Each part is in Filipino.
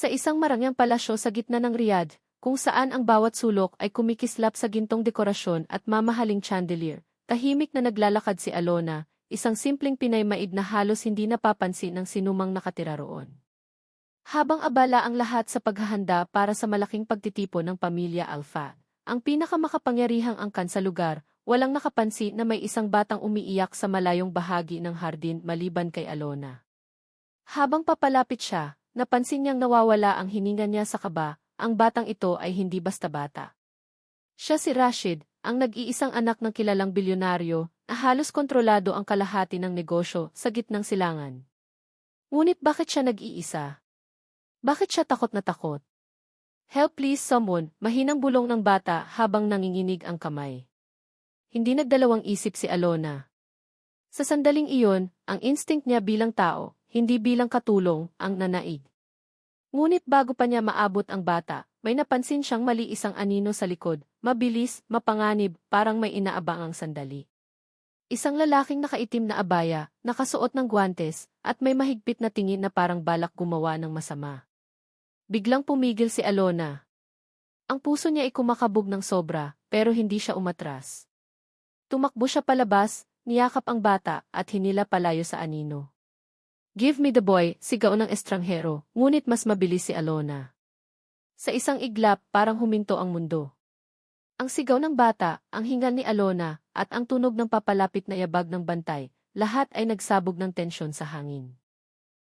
Sa isang marangyang palasyo sa gitna ng Riyadh, kung saan ang bawat sulok ay kumikislap sa gintong dekorasyon at mamahaling chandelier, tahimik na naglalakad si Alona, isang simpleng Pinay maid na halos hindi napapansin ng sinumang nakatira roon. Habang abala ang lahat sa paghahanda para sa malaking pagtitipon ng pamilya Alpha, ang pinakamakapangyarihang angkan sa lugar, walang nakapansin na may isang batang umiiyak sa malayong bahagi ng hardin maliban kay Alona. Habang papalapit siya, napansin niyang nawawala ang hininga niya sa kaba, ang batang ito ay hindi basta bata. Siya si Rashid, ang nag-iisang anak ng kilalang bilyonaryo na halos kontrolado ang kalahati ng negosyo sa gitnang silangan. Ngunit bakit siya nag-iisa? Bakit siya takot na takot? Help please someone, mahinang bulong ng bata habang nanginginig ang kamay. Hindi nagdalawang isip si Alona. Sa sandaling iyon, ang instinct niya bilang tao, hindi bilang katulong, ang nanaig. Ngunit bago pa niya maabot ang bata, may napansin siyang mali isang anino sa likod, mabilis, mapanganib, parang may inaabang ang sandali. Isang lalaking nakaitim na abaya, nakasuot ng guantes, at may mahigpit na tingin na parang balak gumawa ng masama. Biglang pumigil si Alona. Ang puso niya ay kumakabog ng sobra, pero hindi siya umatras. Tumakbo siya palabas, niyakap ang bata, at hinila palayo sa anino. Give me the boy, sigaw ng estranghero, ngunit mas mabilis si Alona. Sa isang iglap, parang huminto ang mundo. Ang sigaw ng bata, ang hingal ni Alona, at ang tunog ng papalapit na yabag ng bantay, lahat ay nagsabog ng tensyon sa hangin.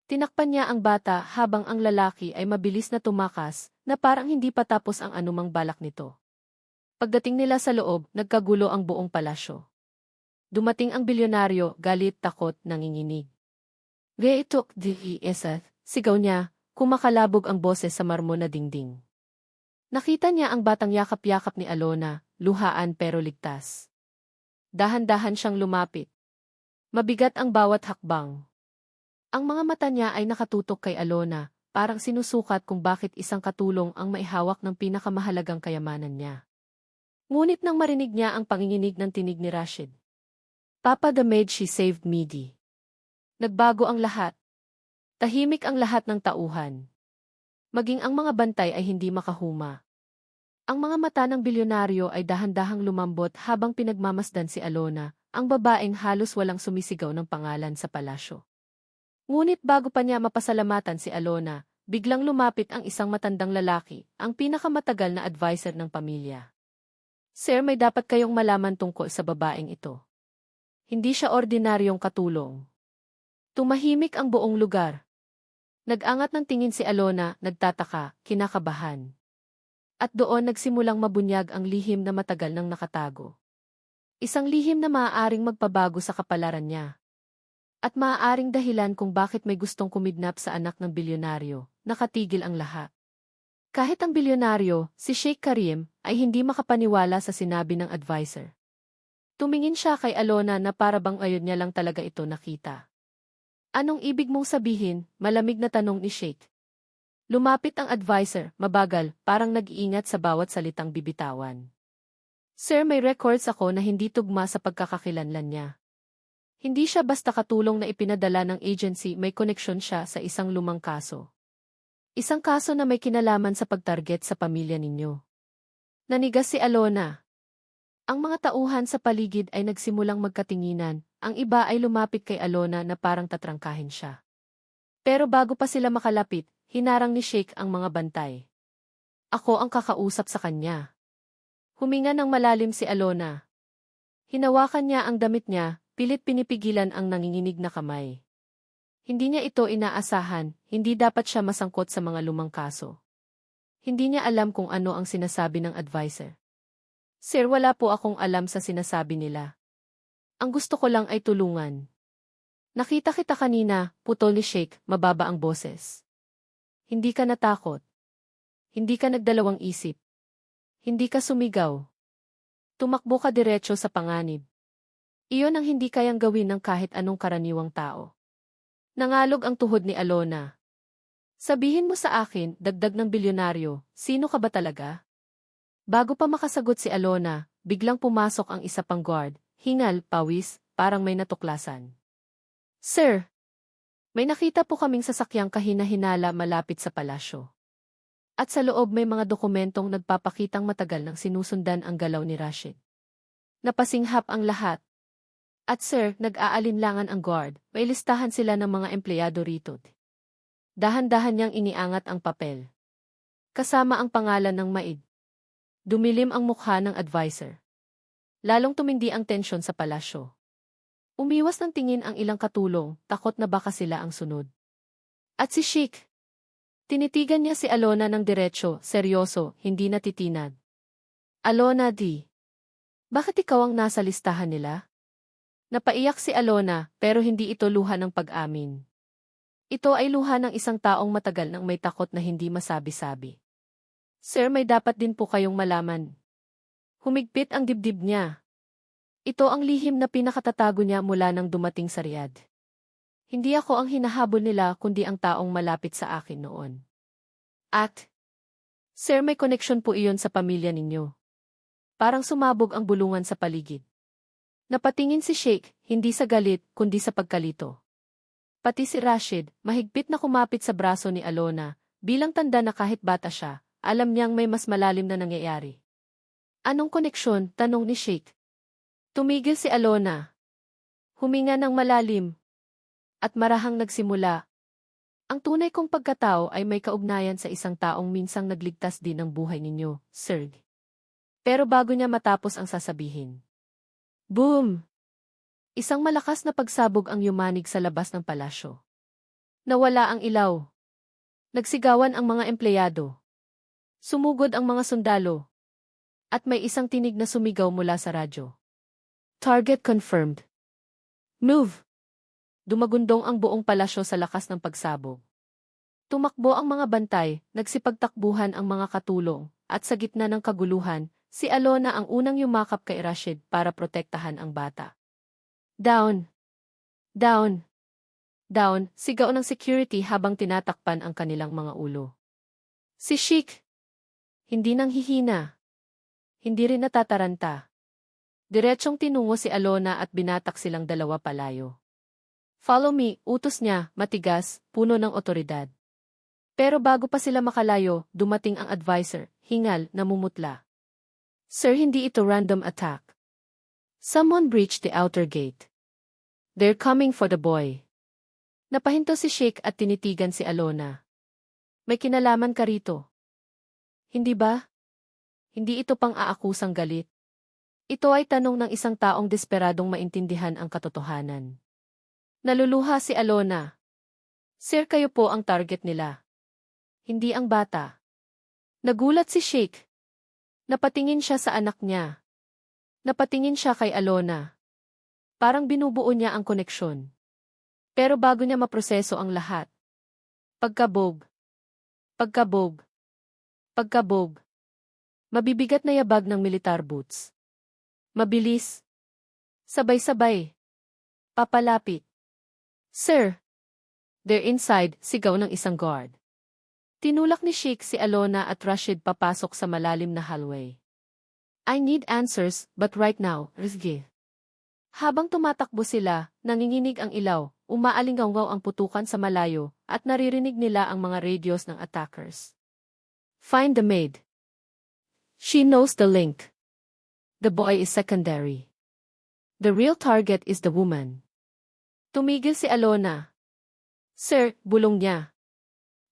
Tinakpan niya ang bata habang ang lalaki ay mabilis na tumakas na parang hindi pa tapos ang anumang balak nito. Pagdating nila sa loob, nagkagulo ang buong palasyo. Dumating ang bilyonaryo, galit, takot, nanginginig. Gaitok di esat, sigaw niya, kumakalabog ang boses sa marmo na dingding. Nakita niya ang batang yakap-yakap ni Alona, luhaan pero ligtas. Dahan-dahan siyang lumapit. Mabigat ang bawat hakbang. Ang mga mata niya ay nakatutok kay Alona, parang sinusukat kung bakit isang katulong ang maihawak ng pinakamahalagang kayamanan niya. Ngunit nang marinig niya ang panginginig ng tinig ni Rashid. Papa the maid she saved me di. Nagbago ang lahat. Tahimik ang lahat ng tauhan. Maging ang mga bantay ay hindi makahuma. Ang mga mata ng bilyonaryo ay dahan-dahang lumambot habang pinagmamasdan si Alona, ang babaeng halos walang sumisigaw ng pangalan sa palasyo. Ngunit bago pa niya mapasalamatan si Alona, biglang lumapit ang isang matandang lalaki, ang pinakamatagal na advisor ng pamilya. Sir, may dapat kayong malaman tungkol sa babaeng ito. Hindi siya ordinaryong katulong. Tumahimik ang buong lugar. Nag-angat ng tingin si Alona, nagtataka, kinakabahan. At doon nagsimulang mabunyag ang lihim na matagal nang nakatago. Isang lihim na maaaring magpabago sa kapalaran niya. At maaaring dahilan kung bakit may gustong kumidnap sa anak ng bilyonaryo, nakatigil ang lahat. Kahit ang bilyonaryo, si Sheikh Karim, ay hindi makapaniwala sa sinabi ng advisor. Tumingin siya kay Alona na parabang ayon niya lang talaga ito nakita. Anong ibig mong sabihin, malamig na tanong ni Sheikh. Lumapit ang advisor, mabagal, parang nag-iingat sa bawat salitang bibitawan. Sir may records ako na hindi tugma sa pagkakakilanlan niya. Hindi siya basta katulong na ipinadala ng agency may koneksyon siya sa isang lumang kaso. Isang kaso na may kinalaman sa pagtarget sa pamilya ninyo. Nanigas si Alona. Ang mga tauhan sa paligid ay nagsimulang magkatinginan, ang iba ay lumapit kay Alona na parang tatrangkahin siya. Pero bago pa sila makalapit, hinarang ni Sheikh ang mga bantay. Ako ang kakausap sa kanya. Huminga ng malalim si Alona. Hinawakan niya ang damit niya, Pilit pinipigilan ang nanginginig na kamay. Hindi niya ito inaasahan, hindi dapat siya masangkot sa mga lumang kaso. Hindi niya alam kung ano ang sinasabi ng advisor. Sir, wala po akong alam sa sinasabi nila. Ang gusto ko lang ay tulungan. Nakita kita kanina, putol ni Sheikh, mababa ang boses. Hindi ka natakot. Hindi ka nagdalawang isip. Hindi ka sumigaw. Tumakbo ka diretso sa panganib. Iyon ang hindi kayang gawin ng kahit anong karaniwang tao. Nangalog ang tuhod ni Alona. Sabihin mo sa akin, dagdag ng bilyonaryo, sino ka ba talaga? Bago pa makasagot si Alona, biglang pumasok ang isa pang guard, hingal, pawis, parang may natuklasan. Sir, may nakita po kaming sasakyang kahina-hinala malapit sa palasyo. At sa loob may mga dokumentong nagpapakitang matagal nang sinusundan ang galaw ni Rashid. Napasinghap ang lahat. At sir, nag-aalinlangan ang guard, may listahan sila ng mga empleyado rito. Dahan-dahan niyang iniangat ang papel. Kasama ang pangalan ng maid. Dumilim ang mukha ng advisor. Lalong tumindi ang tensyon sa palasyo. Umiwas ng tingin ang ilang katulong, takot na baka sila ang sunod. At si Sheik. Tinitigan niya si Alona ng diretsyo, seryoso, hindi natitinag. Alona di. Bakit ikaw ang nasa listahan nila? Napaiyak si Alona, pero hindi ito luha ng pag-amin. Ito ay luha ng isang taong matagal nang may takot na hindi masabi-sabi. Sir, may dapat din po kayong malaman. Humigpit ang dibdib niya. Ito ang lihim na pinakatatago niya mula nang dumating sa Riyadh. Hindi ako ang hinahabol nila kundi ang taong malapit sa akin noon. At, Sir may koneksyon po iyon sa pamilya ninyo. Parang sumabog ang bulungan sa paligid. Napatingin si Sheikh, hindi sa galit, kundi sa pagkalito. Pati si Rashid, mahigpit na kumapit sa braso ni Alona, bilang tanda na kahit bata siya, alam niyang may mas malalim na nangyayari. Anong koneksyon? Tanong ni Sheikh. Tumigil si Alona. Huminga ng malalim. At marahang nagsimula. Ang tunay kong pagkatao ay may kaugnayan sa isang taong minsang nagligtas din ng buhay ninyo, Sir. Pero bago niya matapos ang sasabihin. Boom! Isang malakas na pagsabog ang yumanig sa labas ng palasyo. Nawala ang ilaw. Nagsigawan ang mga empleyado. Sumugod ang mga sundalo. At may isang tinig na sumigaw mula sa radyo. Target confirmed. Move! Dumagundong ang buong palasyo sa lakas ng pagsabog. Tumakbo ang mga bantay, nagsipagtakbuhan ang mga katulong, at sa gitna ng kaguluhan, si Alona ang unang yumakap kay Rashid para protektahan ang bata. Down! Down! Down, sigaw ng security habang tinatakpan ang kanilang mga ulo. Si Sheik! Hindi nang hihina. Hindi rin natataranta. Diretsyong tinungo si Alona at binatak silang dalawa palayo. Follow me, utos niya, matigas, puno ng otoridad. Pero bago pa sila makalayo, dumating ang advisor, hingal, namumutla. Sir, hindi ito random attack. Someone breached the outer gate. They're coming for the boy. Napahinto si Sheikh at tinitigan si Alona. May kinalaman ka rito. Hindi ba? Hindi ito pang aakusang galit. Ito ay tanong ng isang taong desperadong maintindihan ang katotohanan. Naluluha si Alona. Sir kayo po ang target nila. Hindi ang bata. Nagulat si Sheikh. Napatingin siya sa anak niya. Napatingin siya kay Alona. Parang binubuo niya ang koneksyon. Pero bago niya maproseso ang lahat. Pagkabog. Pagkabog. Pagkabog. Mabibigat na yabag ng militar boots. Mabilis. Sabay-sabay. Papalapit. Sir! They're inside, sigaw ng isang guard. Tinulak ni Sheikh si Alona at Rashid papasok sa malalim na hallway. I need answers, but right now, Rizgi. Habang tumatakbo sila, nanginginig ang ilaw, umaalinggaw ang putukan sa malayo, at naririnig nila ang mga radios ng attackers. Find the maid. She knows the link. The boy is secondary. The real target is the woman. Tumigil si Alona. Sir, bulong niya.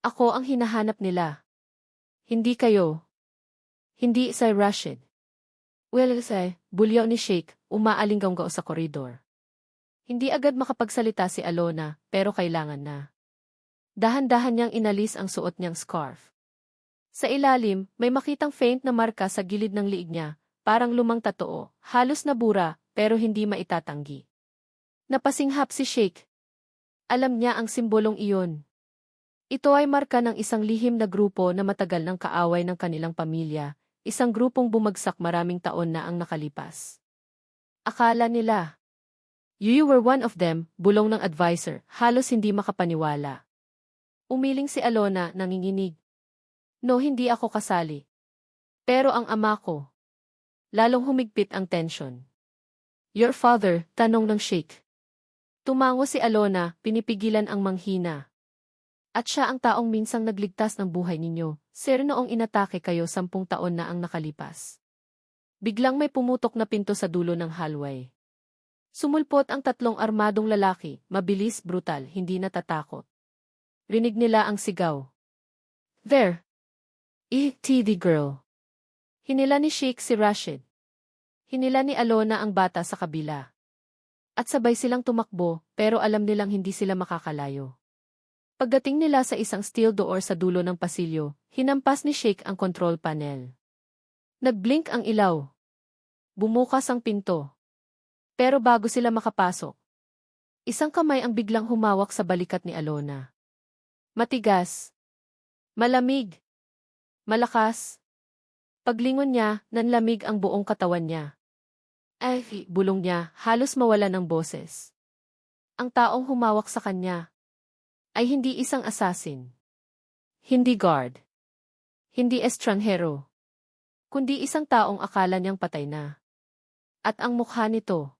Ako ang hinahanap nila. Hindi kayo. Hindi si Rashid. Well, say, bulyaw ni Sheikh, umaalinggaw sa koridor. Hindi agad makapagsalita si Alona, pero kailangan na. Dahan-dahan niyang inalis ang suot niyang scarf. Sa ilalim, may makitang faint na marka sa gilid ng liig niya, Parang lumang tatoo, halos nabura, pero hindi maitatanggi. Napasinghap si Sheikh. Alam niya ang simbolong iyon. Ito ay marka ng isang lihim na grupo na matagal ng kaaway ng kanilang pamilya, isang grupong bumagsak maraming taon na ang nakalipas. Akala nila. You were one of them, bulong ng advisor, halos hindi makapaniwala. Umiling si Alona, nanginginig. No, hindi ako kasali. Pero ang ama ko, Lalong humigpit ang tensyon. Your father, tanong ng Sheikh. Tumango si Alona, pinipigilan ang manghina. At siya ang taong minsang nagligtas ng buhay ninyo, sir noong inatake kayo sampung taon na ang nakalipas. Biglang may pumutok na pinto sa dulo ng hallway. Sumulpot ang tatlong armadong lalaki, mabilis, brutal, hindi natatakot. Rinig nila ang sigaw. There! E.T.D. girl. Hinila ni Sheikh si Rashid. Hinila ni Alona ang bata sa kabila. At sabay silang tumakbo, pero alam nilang hindi sila makakalayo. Pagdating nila sa isang steel door sa dulo ng pasilyo, hinampas ni Sheikh ang control panel. Nagblink ang ilaw. Bumukas ang pinto. Pero bago sila makapasok, isang kamay ang biglang humawak sa balikat ni Alona. Matigas. Malamig. Malakas. Paglingon niya, nanlamig ang buong katawan niya. Ay, bulong niya, halos mawala ng boses. Ang taong humawak sa kanya ay hindi isang assassin. Hindi guard. Hindi estranghero. Kundi isang taong akala niyang patay na. At ang mukha nito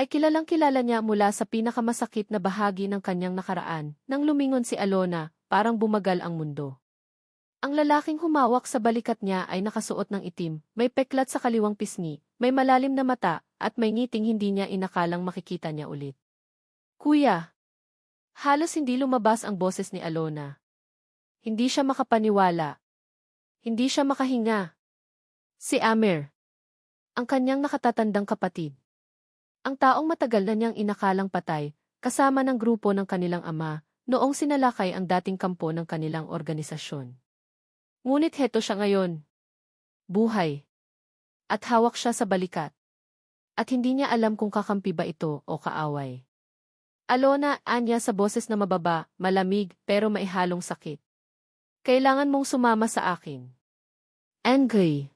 ay kilalang kilala niya mula sa pinakamasakit na bahagi ng kanyang nakaraan, nang lumingon si Alona, parang bumagal ang mundo. Ang lalaking humawak sa balikat niya ay nakasuot ng itim, may peklat sa kaliwang pisngi, may malalim na mata, at may ngiting hindi niya inakalang makikita niya ulit. Kuya! Halos hindi lumabas ang boses ni Alona. Hindi siya makapaniwala. Hindi siya makahinga. Si Amer. Ang kanyang nakatatandang kapatid. Ang taong matagal na niyang inakalang patay, kasama ng grupo ng kanilang ama, noong sinalakay ang dating kampo ng kanilang organisasyon. Ngunit heto siya ngayon. Buhay. At hawak siya sa balikat. At hindi niya alam kung kakampi ba ito o kaaway. Alona, anya sa boses na mababa, malamig, pero maihalong sakit. Kailangan mong sumama sa akin. Angry.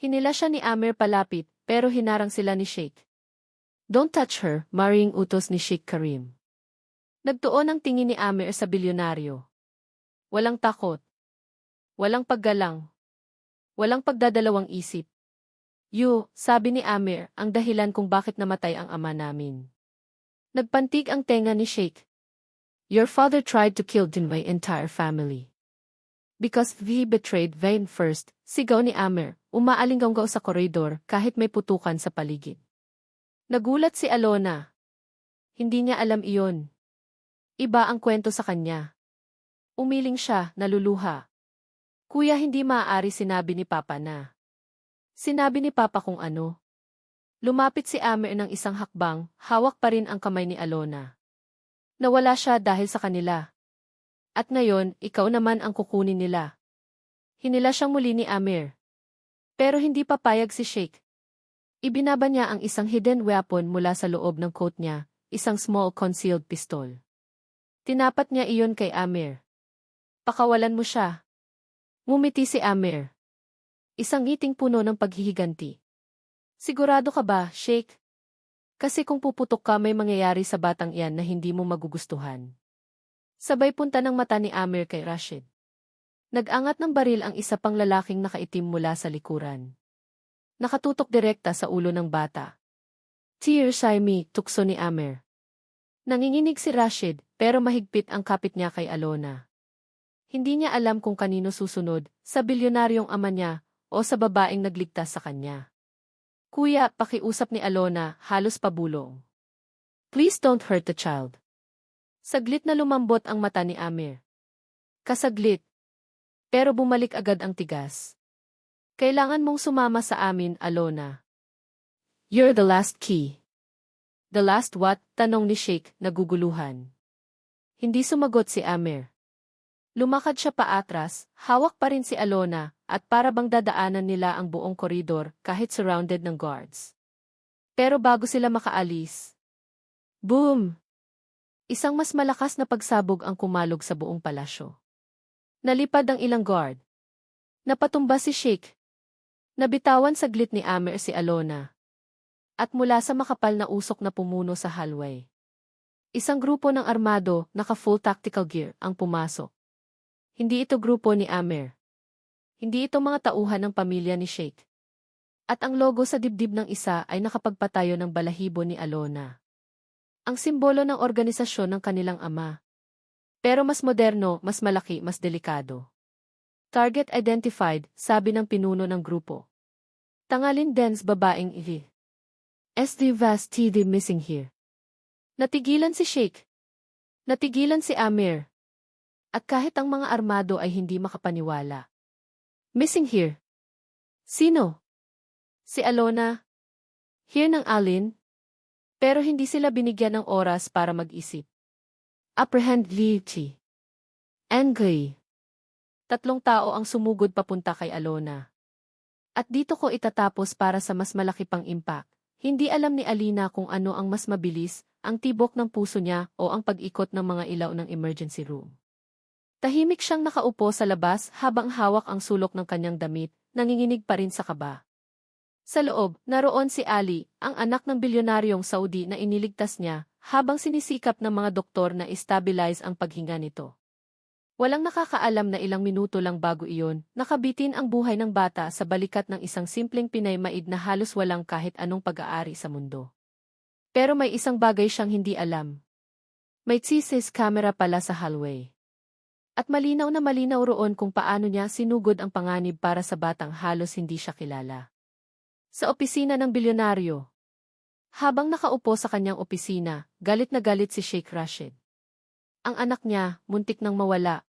Hinila siya ni Amer palapit, pero hinarang sila ni Sheikh. Don't touch her, maring utos ni Sheikh Karim. Nagtuon ang tingin ni Amer sa bilyonaryo. Walang takot. Walang paggalang. Walang pagdadalawang isip. You, sabi ni Amer, ang dahilan kung bakit namatay ang ama namin. Nagpantig ang tenga ni Sheikh. Your father tried to kill din my entire family. Because he betrayed Vane first, sigaw ni Amer, umaalinggaw sa koridor kahit may putukan sa paligid. Nagulat si Alona. Hindi niya alam iyon. Iba ang kwento sa kanya. Umiling siya, naluluha. Kuya hindi maaari sinabi ni Papa na. Sinabi ni Papa kung ano. Lumapit si Amer ng isang hakbang, hawak pa rin ang kamay ni Alona. Nawala siya dahil sa kanila. At ngayon, ikaw naman ang kukunin nila. Hinila siyang muli ni Amir. Pero hindi papayag si Sheikh. Ibinaba niya ang isang hidden weapon mula sa loob ng coat niya, isang small concealed pistol. Tinapat niya iyon kay Amir. Pakawalan mo siya. Ngumiti si Amir. Isang ngiting puno ng paghihiganti. Sigurado ka ba, Sheikh? Kasi kung puputok ka may mangyayari sa batang iyan na hindi mo magugustuhan. Sabay punta ng mata ni Amir kay Rashid. Nag-angat ng baril ang isa pang lalaking nakaitim mula sa likuran. Nakatutok direkta sa ulo ng bata. Tear Saimi, tukso ni Amer. Nanginginig si Rashid, pero mahigpit ang kapit niya kay Alona. Hindi niya alam kung kanino susunod, sa bilyonaryong ama niya, o sa babaeng nagligtas sa kanya. Kuya, pakiusap ni Alona, halos pabulong. Please don't hurt the child. Saglit na lumambot ang mata ni Amir. Kasaglit. Pero bumalik agad ang tigas. Kailangan mong sumama sa amin, Alona. You're the last key. The last what? Tanong ni Sheikh, naguguluhan. Hindi sumagot si Amir. Lumakad siya paatras, hawak pa rin si Alona, at para bang dadaanan nila ang buong koridor kahit surrounded ng guards. Pero bago sila makaalis, Boom! Isang mas malakas na pagsabog ang kumalog sa buong palasyo. Nalipad ang ilang guard. Napatumba si Sheikh, Nabitawan saglit ni Amer si Alona. At mula sa makapal na usok na pumuno sa hallway. Isang grupo ng armado, naka-full tactical gear, ang pumasok. Hindi ito grupo ni Amer. Hindi ito mga tauhan ng pamilya ni Sheikh. At ang logo sa dibdib ng isa ay nakapagpatayo ng balahibo ni Alona. Ang simbolo ng organisasyon ng kanilang ama. Pero mas moderno, mas malaki, mas delikado. Target identified, sabi ng pinuno ng grupo. Tangalin Dens babaeng ihi. SD Vast TD missing here. Natigilan si Sheikh. Natigilan si Amir. At kahit ang mga armado ay hindi makapaniwala. Missing here. Sino? Si Alona. Here ng Alin. Pero hindi sila binigyan ng oras para mag-isip. Apprehend Li Chi. Angry. Tatlong tao ang sumugod papunta kay Alona. At dito ko itatapos para sa mas malaki pang impact. Hindi alam ni Alina kung ano ang mas mabilis, ang tibok ng puso niya o ang pag-ikot ng mga ilaw ng emergency room. Tahimik siyang nakaupo sa labas habang hawak ang sulok ng kanyang damit, nanginginig pa rin sa kaba. Sa loob, naroon si Ali, ang anak ng bilyonaryong Saudi na iniligtas niya, habang sinisikap ng mga doktor na stabilize ang paghinga nito. Walang nakakaalam na ilang minuto lang bago iyon, nakabitin ang buhay ng bata sa balikat ng isang simpleng Pinay maid na halos walang kahit anong pag-aari sa mundo. Pero may isang bagay siyang hindi alam. May CCS camera pala sa hallway. At malinaw na malinaw roon kung paano niya sinugod ang panganib para sa batang halos hindi siya kilala. Sa opisina ng bilyonaryo. Habang nakaupo sa kanyang opisina, galit na galit si Sheikh Rashid. Ang anak niya, muntik nang mawala,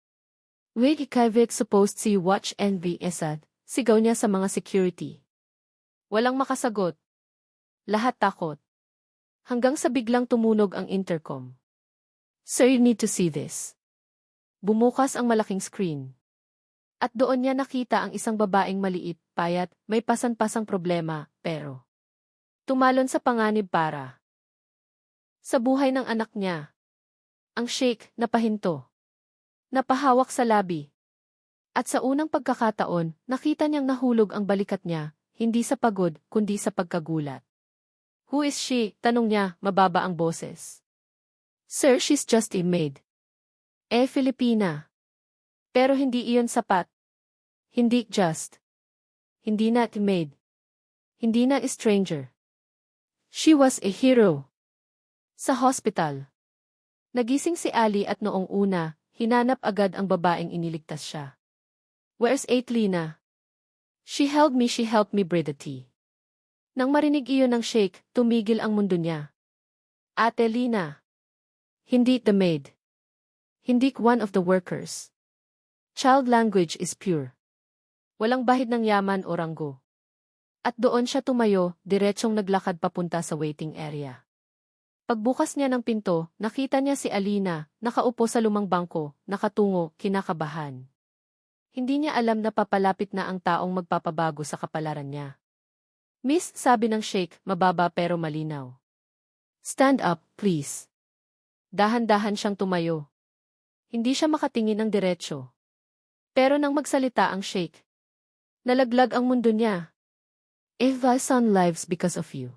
Wait Kivik supposed to watch NV Esad, sigaw niya sa mga security. Walang makasagot. Lahat takot. Hanggang sa biglang tumunog ang intercom. Sir, you need to see this. Bumukas ang malaking screen. At doon niya nakita ang isang babaeng maliit, payat, may pasan-pasang problema, pero tumalon sa panganib para sa buhay ng anak niya. Ang sheikh, napahinto. Napahawak sa labi. At sa unang pagkakataon, nakita niyang nahulog ang balikat niya, hindi sa pagod, kundi sa pagkagulat. Who is she? Tanong niya, mababa ang boses. Sir, she's just a maid. Eh, Filipina. Pero hindi iyon sapat. Hindi just. Hindi na maid. Hindi na stranger. She was a hero. Sa hospital. Nagising si Ali at noong una, Hinanap agad ang babaeng iniligtas siya. Where's Aitlina? She held me, she helped me breathe the tea. Nang marinig iyon ng Sheikh, tumigil ang mundo niya. Ate Lina. Hindi the maid. Hindi one of the workers. Child language is pure. Walang bahid ng yaman o ranggo. At doon siya tumayo, diretsong naglakad papunta sa waiting area. Pagbukas niya ng pinto, nakita niya si Alina, nakaupo sa lumang bangko, nakatungo, kinakabahan. Hindi niya alam na papalapit na ang taong magpapabago sa kapalaran niya. Miss, sabi ng Sheikh, mababa pero malinaw. Stand up, please. Dahan-dahan siyang tumayo. Hindi siya makatingin ng diretsyo. Pero nang magsalita ang Sheikh, nalaglag ang mundo niya. If thy son lives because of you.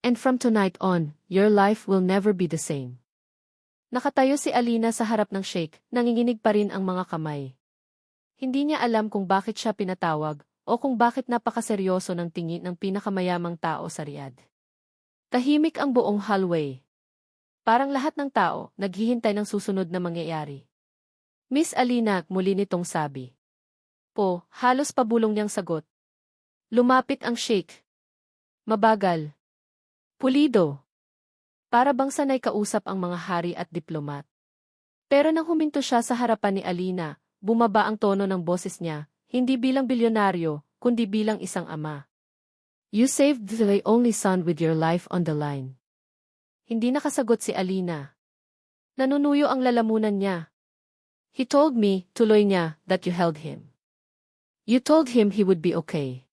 And from tonight on, your life will never be the same. Nakatayo si Alina sa harap ng sheikh, nanginginig pa rin ang mga kamay. Hindi niya alam kung bakit siya pinatawag o kung bakit napakaseryoso ng tingin ng pinakamayamang tao sa Riyadh. Tahimik ang buong hallway. Parang lahat ng tao naghihintay ng susunod na mangyayari. Miss Alina, muli nitong sabi. Po, halos pabulong niyang sagot. Lumapit ang sheikh. Mabagal, Pulido. Para bang sanay kausap ang mga hari at diplomat. Pero nang huminto siya sa harapan ni Alina, bumaba ang tono ng boses niya, hindi bilang bilyonaryo, kundi bilang isang ama. You saved the only son with your life on the line. Hindi nakasagot si Alina. Nanunuyo ang lalamunan niya. He told me, tuloy niya, that you held him. You told him he would be okay.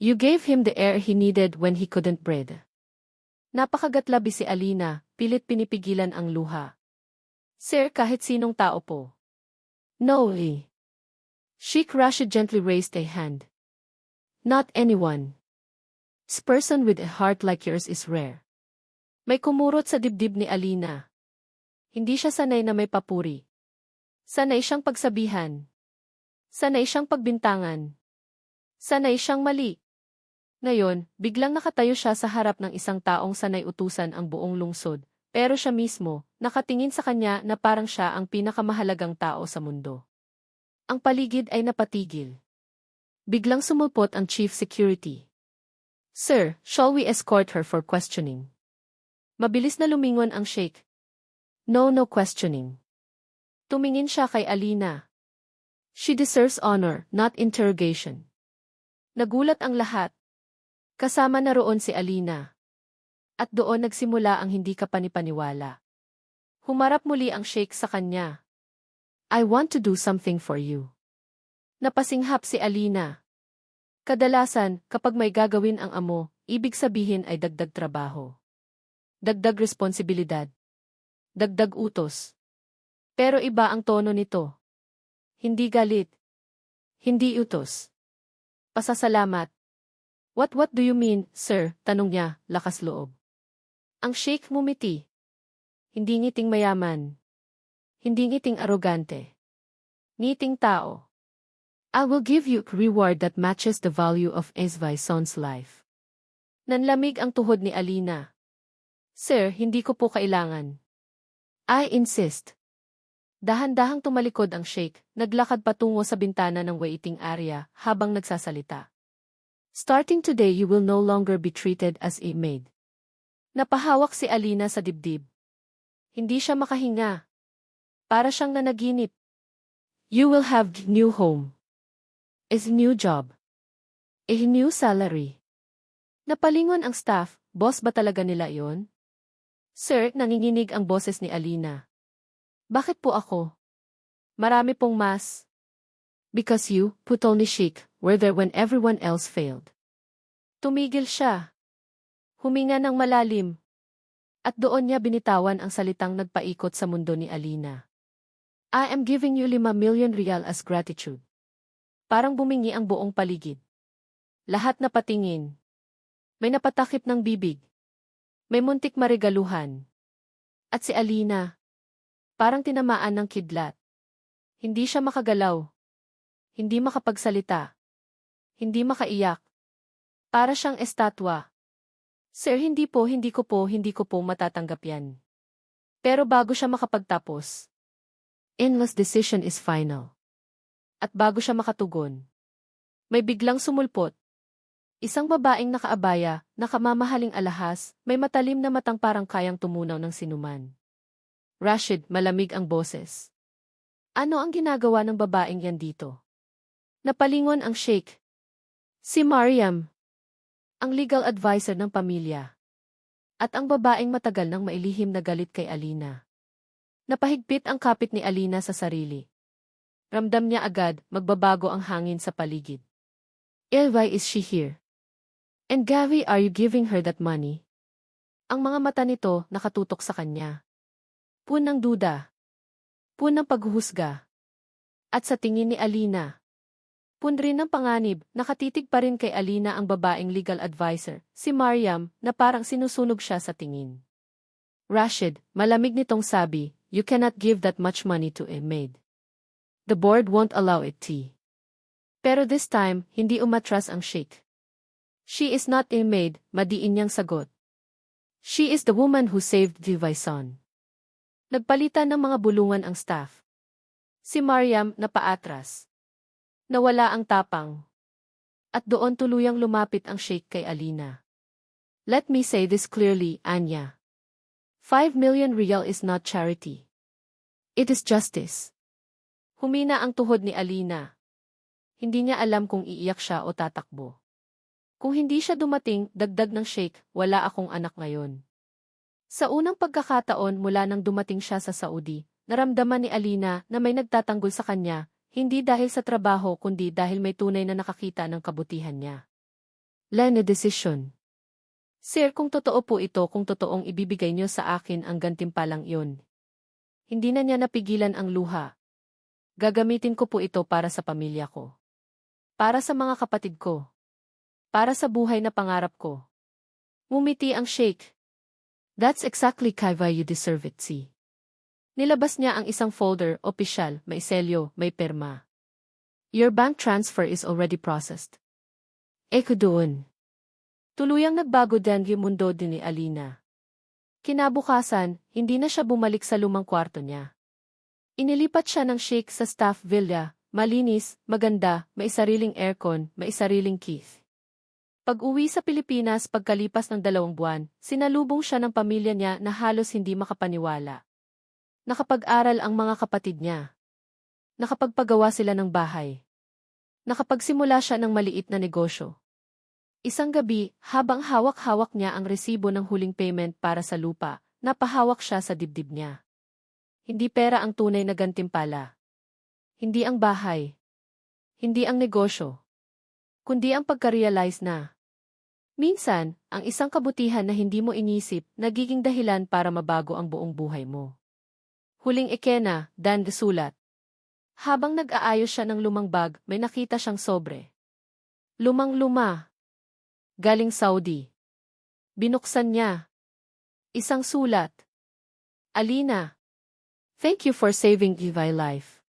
You gave him the air he needed when he couldn't breathe. Napakagatlabi si Alina, pilit pinipigilan ang luha. Sir, kahit sinong tao po. No, Lee. Sheikh Rashid gently raised a hand. Not anyone. This person with a heart like yours is rare. May kumurot sa dibdib ni Alina. Hindi siya sanay na may papuri. Sanay siyang pagsabihan. Sanay siyang pagbintangan. Sanay siyang mali. Ngayon, biglang nakatayo siya sa harap ng isang taong sanay utusan ang buong lungsod, Pero siya mismo, nakatingin sa kanya na parang siya ang pinakamahalagang tao sa mundo. Ang paligid ay napatigil. Biglang sumulpot ang chief security. Sir, shall we escort her for questioning? Mabilis na lumingon ang sheikh. No, no questioning. Tumingin siya kay Alina. She deserves honor, not interrogation. Nagulat ang lahat. Kasama na roon si Alina. At doon nagsimula ang hindi kapanipaniwala. Humarap muli ang sheikh sa kanya. I want to do something for you. Napasinghap si Alina. Kadalasan, kapag may gagawin ang amo, ibig sabihin ay dagdag trabaho. Dagdag responsibilidad. Dagdag utos. Pero iba ang tono nito. Hindi galit. Hindi utos. Pasasalamat. What what do you mean, sir? Tanong niya, lakas loob. Ang sheikh mumiti. Hindi ngiting mayaman. Hindi ngiting arogante. Ngiting tao. I will give you reward that matches the value of Esvaison's life. Nanlamig ang tuhod ni Alina. Sir, hindi ko po kailangan. I insist. Dahan-dahang tumalikod ang sheikh, naglakad patungo sa bintana ng waiting area habang nagsasalita. Starting today you will no longer be treated as a maid. Napahawak si Alina sa dibdib. Hindi siya makahinga. Para siyang nanaginip. You will have new home. Is new job. A new salary. Napalingon ang staff, boss ba talaga nila iyon? Sir, nanginginig ang boses ni Alina. Bakit po ako? Marami pong mas. Because you, Putolny Chic, were there when everyone else failed. Tumigil siya. Huminga ng malalim. At doon niya binitawan ang salitang nagpaikot sa mundo ni Alina. I am giving you 5 million real as gratitude. Parang bumingi ang buong paligid. Lahat na patingin. May napatakip ng bibig. May muntik marigaluhan. At si Alina. Parang tinamaan ng kidlat. Hindi siya makagalaw. Hindi makapagsalita. Hindi makaiyak. Para siyang estatwa. Sir, hindi po, hindi ko po, hindi ko po matatanggap yan. Pero bago siya makapagtapos, Inla's decision is final. At bago siya makatugon, may biglang sumulpot. Isang babaeng nakaabaya, nakamamahaling alahas, may matalim na matang parang kayang tumunaw ng sinuman. Rashid, malamig ang boses. Ano ang ginagawa ng babaeng yan dito? Napalingon ang sheikh. Si Mariam. Ang legal advisor ng pamilya. At ang babaeng matagal nang mailihim na galit kay Alina. Napahigpit ang kapit ni Alina sa sarili. Ramdam niya agad, magbabago ang hangin sa paligid. Why is she here? And Gavi, are you giving her that money? Ang mga mata nito nakatutok sa kanya. Punang duda. Punang paghuhusga. At sa tingin ni Alina, Punrin ng panganib, nakatitig pa rin kay Alina ang babaeng legal advisor, si Mariam, na parang sinusunog siya sa tingin. Rashid, malamig nitong sabi, you cannot give that much money to a maid. The board won't allow it tea. Pero this time, hindi umatras ang sheikh. She is not a maid, madiin niyang sagot. She is the woman who saved Vivaison. Nagpalitan ng mga bulungan ang staff. Si Mariam napaatras. Nawala ang tapang. At doon tuluyang lumapit ang sheikh kay Alina. Let me say this clearly, Anya. 5 million real is not charity. It is justice. Humina ang tuhod ni Alina. Hindi niya alam kung iiyak siya o tatakbo. Kung hindi siya dumating, dagdag ng sheikh, wala akong anak ngayon. Sa unang pagkakataon mula nang dumating siya sa Saudi, naramdaman ni Alina na may nagtatanggol sa kanya, hindi dahil sa trabaho kundi dahil may tunay na nakakita ng kabutihan niya. Lene decision. Sir, kung totoo po ito kung totoong ibibigay niyo sa akin ang gantimpalang iyon. Hindi na niya napigilan ang luha. Gagamitin ko po ito para sa pamilya ko. Para sa mga kapatid ko. Para sa buhay na pangarap ko. Mumiti ang sheikh. That's exactly Kaiva you deserve it, see. Nilabas niya ang isang folder, opisyal, may selyo, may perma. Your bank transfer is already processed. Eko doon. Tuluyang nagbago din yung mundo din ni Alina. Kinabukasan, hindi na siya bumalik sa lumang kwarto niya. Inilipat siya ng shake sa staff villa, malinis, maganda, may sariling aircon, may sariling keys. Pag-uwi sa Pilipinas pagkalipas ng dalawang buwan, sinalubong siya ng pamilya niya na halos hindi makapaniwala. Nakapag-aral ang mga kapatid niya. Nakapagpagawa sila ng bahay. Nakapagsimula siya ng maliit na negosyo. Isang gabi, habang hawak-hawak niya ang resibo ng huling payment para sa lupa, napahawak siya sa dibdib niya. Hindi pera ang tunay na gantimpala. Hindi ang bahay. Hindi ang negosyo. Kundi ang pagka-realize na. Minsan, ang isang kabutihan na hindi mo inisip, nagiging dahilan para mabago ang buong buhay mo. Huling ekena, Dan Sulat. Habang nag-aayos siya ng lumang bag, may nakita siyang sobre. Lumang-luma. Galing Saudi. Binuksan niya. Isang sulat. Alina. Thank you for saving my life.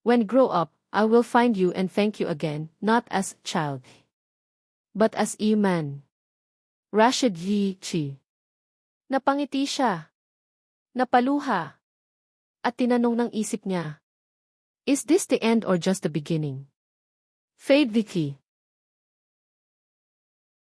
When grow up, I will find you and thank you again, not as child, but as Iman. Rashid Yi Chi. Napangiti siya. Napaluha. At tinanong ng isip niya, Is this the end or just the beginning? Fade Vicky.